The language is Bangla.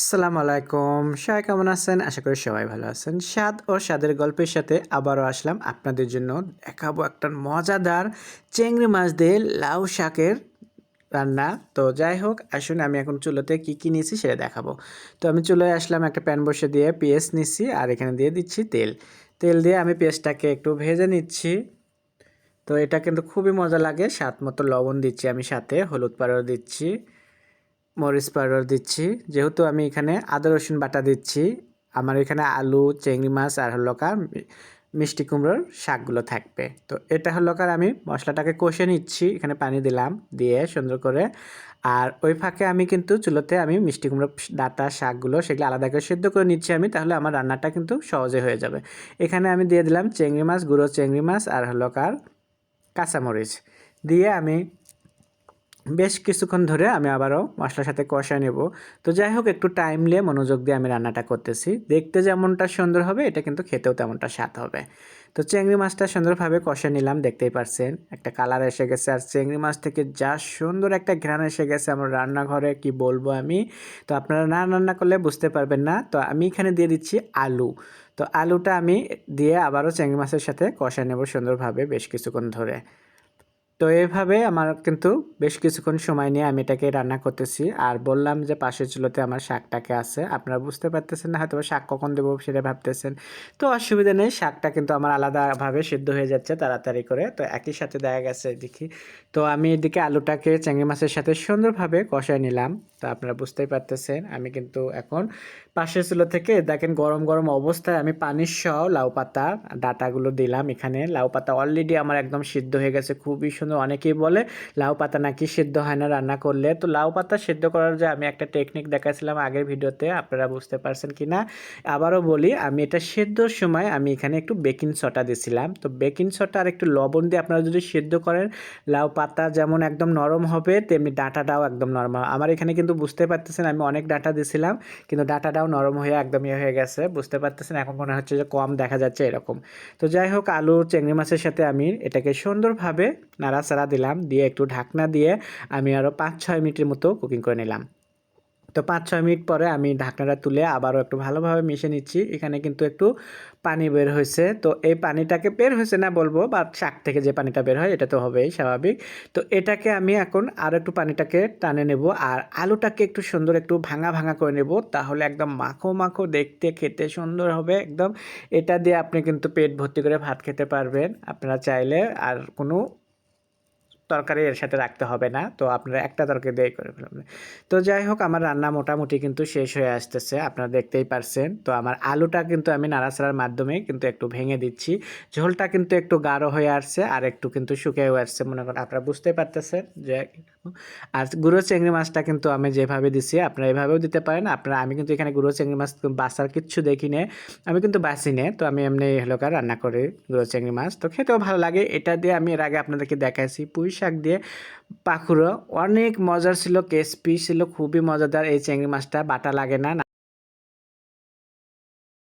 আসসালামু আলাইকুম। সবাই কেমন আছেন? আশা করি সবাই ভালো আছেন। স্বাদ ও স্বাদের গল্পের সাথে আবারও আসলাম আপনাদের জন্য। দেখাবো একটা মজাদার চেংড়ি মাছ দিয়ে লাউ শাকের রান্না। তো যাই হোক, আসুন আমি এখন চুলোতে কী কী নিয়েছি সেটা দেখাবো। তো আমি চুলোয় আসলাম একটা প্যান বসে দিয়ে পেঁয়াজ নিচ্ছি আর এখানে দিয়ে দিচ্ছি তেল। তেল দিয়ে আমি পেঁয়াজটাকে একটু ভেজে নিচ্ছি। তো এটা কিন্তু খুবই মজা লাগে। স্বাদ মতো লবণ দিচ্ছি আমি সাথে, হলুদ পাউডার দিচ্ছি। মরিচ পাউডার দিচ্ছি। যেহেতু আমি এখানে আদা, রসুন বাটা দিচ্ছি, আমার এখানে আলু, চিংড়ি মাছ আর হলো কার মিষ্টি কুমড়োর শাকগুলো থাকবে। তো এটা হলো কার আমি মশলাটাকে কষে নিচ্ছি, এখানে পানি দিলাম, দিয়ে সুন্দর করে। আর ওই ফাঁকে আমি কিন্তু চুলোতে আমি মিষ্টি কুমড়ো ডাটা শাকগুলো সেগুলো আলাদা করে সিদ্ধ করে নিচ্ছি আমি, তাহলে আমার রান্নাটা কিন্তু সহজে হয়ে যাবে। এখানে আমি দিয়ে দিলাম চিংড়ি মাছ, গুঁড়ো চিংড়ি মাছ আর হলো কার কাঁচামরিচ। দিয়ে আমি বেশ কিছুক্ষণ ধরে আমি আবারও মশলার সাথে কষায় নেব। তো যাই হোক, একটু টাইম নিয়ে মনোযোগ দিয়ে আমি রান্নাটা করতেছি। দেখতে যেমনটা সুন্দর হবে, এটা কিন্তু খেতেও তেমনটা স্বাদ হবে। তো চিংড়ি মাছটা সুন্দরভাবে কষে নিলাম, দেখতেই পারছেন। একটা কালার এসে গেছে, আর চিংড়ি মাছ থেকে যা সুন্দর একটা ঘ্রাণ এসে গেছে আমার রান্নাঘরে, কি বলব আমি? তো আপনারা না রান্না করলে বুঝতে পারবেন না। তো আমি এখানে দিয়ে দিচ্ছি আলু। তো আলুটা আমি দিয়ে আবারও চিংড়ি মাছের সাথে কষা নেব সুন্দরভাবে বেশ কিছুক্ষণ ধরে। তো এভাবে আমার কিন্তু বেশ কিছুক্ষণ সময় নিয়ে আমি এটাকে রান্না করতেছি। আর বললাম যে পাশের চুলোতে আমার শাকটাকে আছে। আপনারা বুঝতে পারতেছেন না হয়তো শাক কখন দেবো সেটা ভাবতেছেন। তো অসুবিধা নেই, শাকটা কিন্তু আমার আলাদাভাবে সিদ্ধ হয়ে যাচ্ছে তাড়াতাড়ি করে। তো একই সাথে দেখা গেছে, দেখি। তো আমি এদিকে আলুটাকে চিংড়ি মাছের সাথে সুন্দরভাবে কষায় নিলাম। তো আপনারা বুঝতেই পারতেছেন, আমি কিন্তু এখন পাশের চুলো থেকে দেখেন গরম গরম অবস্থায় আমি পানির সহ লাউ পাতা, ডাটাগুলো দিলাম এখানে। লাউ পাতা অলরেডি আমার একদম সিদ্ধ হয়ে গেছে, খুবই সুন্দর অনেকেই বলে লাউ পাতা নাকি সিদ্ধ হয় না রান্না করলে। তো লাউ পাতা সিদ্ধ করার যে আমি একটা টেকনিক দেখাছিলাম আগের ভিডিওতে, আপনারা বুঝতে পারছেন কি না আবারও বলি, আমি এটা সেদ্ধর সময় আমি এখানে একটু বেকিং সটা দিছিলাম। তো বেকিং সটা আর একটু লবণ দিয়ে আপনারা যদি সিদ্ধ করেন, লাউ পাতা যেমন একদম নরম হবে, তেমনি ডাঁটাটাও একদম নরম আমার এখানে কিন্তু বুঝতে পারতেছেন, আমি অনেক ডাঁটা দিছিলাম, কিন্তু ডাঁটাটাও নরম হয়ে একদম ইয়ে হয়ে গেছে। বুঝতে পারতেছেন, এখন মনে হচ্ছে যে কম দেখা যাচ্ছে এরকম। তো যাই হোক, আলু, চিংড়ি মাছের সাথে আমি এটাকে সুন্দরভাবে নাড়াচাড়া দিলাম, দিয়ে একটু ঢাকনা দিয়ে আমি আরও পাঁচ ছয় মিনিটের মতো কুকিং করে নিলাম। তো পাঁচ ছয় মিনিট পরে আমি ঢাকনাটা তুলে আবারও একটু ভালোভাবে মিশে নিচ্ছি। এখানে কিন্তু একটু পানি বের হয়েছে। তো এই পানিটাকে বের হয়েছে না বলব বা শাক থেকে যে পানিটা বের হয়, এটা তো হবেই, স্বাভাবিক। তো এটাকে আমি এখন আর একটু পানিটাকে টানে নেব আর আলুটাকে একটু সুন্দর একটু ভাঙা ভাঙা করে নেব, তাহলে একদম মাখো মাখো, দেখতে খেতে সুন্দর হবে একদম। এটা দিয়ে আপনি কিন্তু পেট ভর্তি করে ভাত খেতে পারবেন। আপনারা চাইলে আর কোনো তরকারি এর সাথে রাখতে হবে না। তো আপনারা একটা তরকারি দিয়ে করে ফেলবেন। তো যাই হোক, আমার রান্না মোটামুটি কিন্তু শেষ হয়ে আসতেছে, আপনারা দেখতেই পারছেন। তো আমার আলুটা কিন্তু আমি নাড়াচাড়ার মাধ্যমে কিন্তু একটু ভেঙে দিচ্ছি। ঝোলটা কিন্তু একটু গাঢ় হয়ে আসছে আর একটু কিন্তু শুকিয়েও আসছে, মনে করেন। আপনারা বুঝতে পারতেছেন যে আর গুঁড়ো চিংড়ি মাছটা কিন্তু আমি যেভাবে দিছি, আপনারা এভাবেও দিতে পারেন। আপনারা, আমি কিন্তু এখানে গুঁড়ো চিংড়ি মাছ বাসার কিচ্ছু দেখি নে। আমি কিন্তু বাসি নে, তো আমি এমনি হলোকার রান্না করি গুঁড়ো চিংড়ি মাছ। তো খেতেও ভালো লাগে। এটা দিয়ে আমি এর আগে আপনাদেরকে দেখাইছি, পুঁই শাক দিয়ে পাখুড়ো অনেক মজার ছিল, কেসপি ছিল, খুবই মজাদার। এই চিংড়ি মাছটা বাটা লাগে না